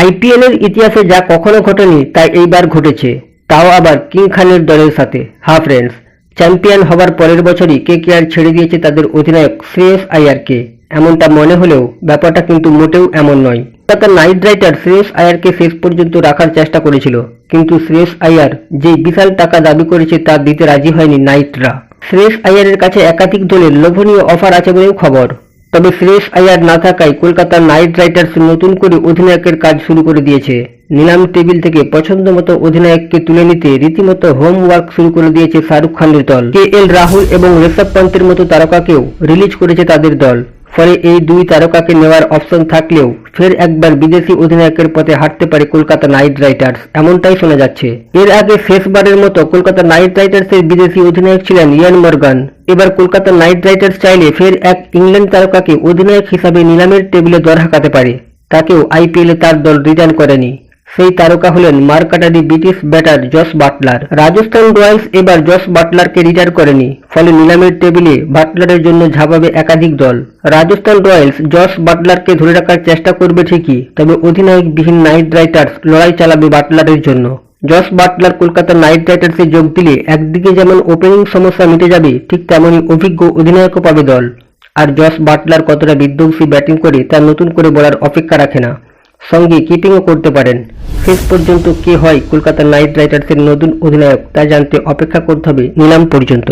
আইপিএলের ইতিহাসে যা কখনো ঘটেনি, তা এইবার ঘটেছে। তাও আবার কিং খানের দলের সাথে। হ্যাঁ ফ্রেন্ডস চ্যাম্পিয়ন হবার পরের বছরই কে কে আর ছেড়ে দিয়েছে তাদের অধিনায়ক শ্রেয়স আয়ারকে। এমনটা মনে হলেও ব্যাপারটা কিন্তু মোটেও এমন নয়। কলকাতা নাইট রাইডার শ্রেয়স আয়ারকে শেষ পর্যন্ত রাখার চেষ্টা করেছিল, কিন্তু শ্রেয়স আয়ার যে বিশাল টাকা দাবি করেছে তা দিতে রাজি হয়নি নাইটরা। শ্রেয়স আয়ারের কাছে একাধিক দলের লোভনীয় অফার আছে বলেও খবর। তবে শ্রেয়স আয়ার না থাকায় কলকাতা নাইট রাইডার্স নতুন করে অধিনায়কের কাজ শুরু করে দিয়েছে। নিলাম টেবিল থেকে পছন্দ মতো অধিনায়ককে তুলে নিতে রীতিমতো হোমওয়ার্ক শুরু করে দিয়েছে শাহরুখ খানের দল। কে এল রাহুল এবং ঋষভ পন্তের মতো তারকাকেও রিলিজ করেছে তাদের দল। ফলে এই দুই তারকাকে নেওয়ার অপশন থাকলেও ফের একবার বিদেশি অধিনায়কের পথে হাঁটতে পারে কলকাতা নাইট রাইডার্স, এমনটাই শোনা যাচ্ছে। এর আগে শেষবারের মতো কলকাতা নাইট রাইডার্সের বিদেশি অধিনায়ক ছিলেন ইয়ান মর্গান। এবার কলকাতা নাইট রাইডার্স চাইলে ফের এক ইংল্যান্ড তারকাকে অধিনায়ক হিসাবে নিলামের টেবিলে দর হাঁকাতে পারে। তাকেও আইপিএলে তার দল রিটার্ন করেনি। সেই তারকা হলেন মার্কাটারি British batter Jos Buttler. Rajasthan Royals এবার জস বাটলারকে রিটায়ার করেনি, ফলে নিলামের টেবিলে বাটলারের জন্য ঝাঁপাবে একাধিক দল। রাজস্থান রয়্যালস জস বাটলারকে ধরে রাখার চেষ্টা করবে ঠিকই, তবে অধিনায়কবিহীন নাইট রাইটার্স লড়াই চালাবে বাটলারের জন্য। জস বাটলার কলকাতা নাইট রাইডার্সে যোগ দিলে একদিকে যেমন ওপেনিং সমস্যা মিটে যাবে, ঠিক তেমনই অভিজ্ঞ অধিনায়কও পাবে দল। আর জস বাটলার কতটা বিধ্বংসী ব্যাটিং করে তা নতুন করে বলার অপেক্ষা রাখে না। সঙ্গে কিপিংও করতে পারেন। শেষ পর্যন্ত কে হয় কলকাতা নাইট রাইডার্সের নতুন অধিনায়ক তা জানতে অপেক্ষা করতে হবে নিলাম পর্যন্ত।